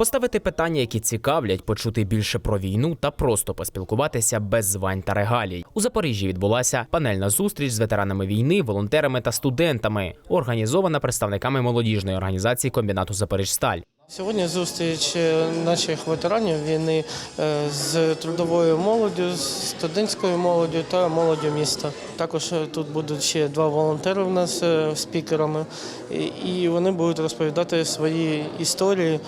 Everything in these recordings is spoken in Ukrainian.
Поставити питання, які цікавлять, почути більше про війну та просто поспілкуватися без звань та регалій. У Запоріжжі відбулася панельна зустріч з ветеранами війни, волонтерами та студентами, організована представниками молодіжної організації комбінату Запоріжсталь. Сьогодні зустріч е, наших ветеранів війни е, з трудовою молоддю, з студентською молоддю та молоддю міста. Також е, тут будуть ще два волонтери у нас спікерами, і- вони будуть розповідати свої історії.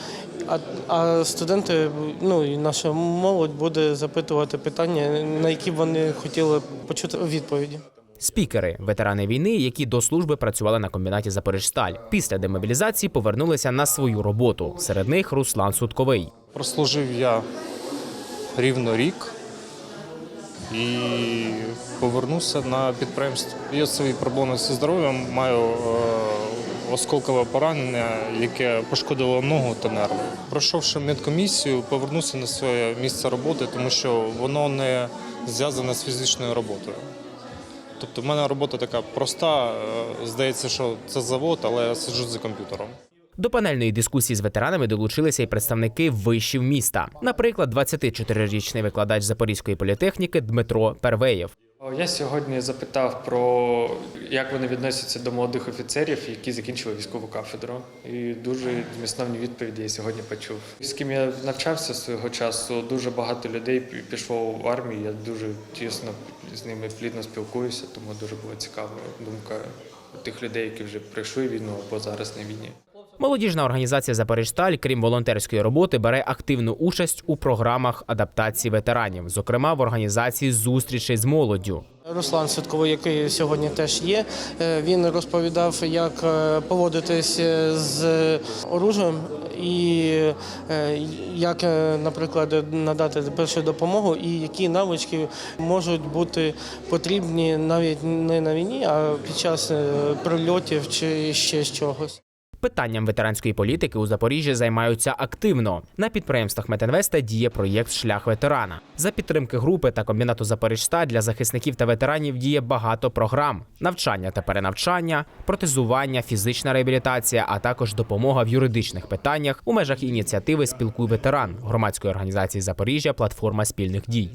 А, студенти, ну і наша молодь буде запитувати питання, на які вони хотіли почути відповіді. Спікери, ветерани війни, які до служби працювали на комбінаті Запоріжсталь. Після демобілізації повернулися на свою роботу. Серед них Руслан Судковий. Прослужив я рівно рік і повернувся на підприємство. Є свої проблеми зі здоров'ям, маю е, осколкове поранення, яке пошкодило ногу та нерви. Пройшовши медкомісію, повернувся на своє місце роботи, тому що воно не зв'язане з фізичною роботою. Тобто в мене робота така проста, е, здається, що це завод, але я сиджу за комп'ютером. До панельної дискусії з ветеранами долучилися й представники вишів міста. Наприклад, 24-річний викладач Запорізької політехніки Дмитро Первеєв. Я сьогодні запитав про як вони відносяться до молодих офіцерів, які закінчили військову кафедру. І дуже змістовні відповіді я сьогодні почув. З ким я навчався свого часу, дуже багато людей пішло в армію. Я дуже тісно з ними плідно спілкуюся, тому дуже була цікава думка тих людей, які вже пройшли війну або зараз на війні. Молодіжна організація Запоріжсталь, крім волонтерської роботи, бере активну участь у програмах адаптації ветеранів, зокрема в організації зустрічей з молоддю. Руслан Святковий, який сьогодні теж є, е, він розповідав, як е, поводитись е, з оружієм і як, наприклад, надати першу допомогу, і які навички можуть бути потрібні навіть не на війні, а під час прильотів чи ще чогось. Питанням ветеранської політики у Запоріжжі займаються активно. На підприємствах Метинвеста діє проєкт Шлях ветерана. За підтримки групи та комбінату Запоріжста для захисників та ветеранів діє багато програм: навчання та перенавчання, протезування, фізична реабілітація, а також допомога в юридичних питаннях у межах ініціативи Спілкуй ветеран громадської організації Запоріжжя Платформа спільних дій.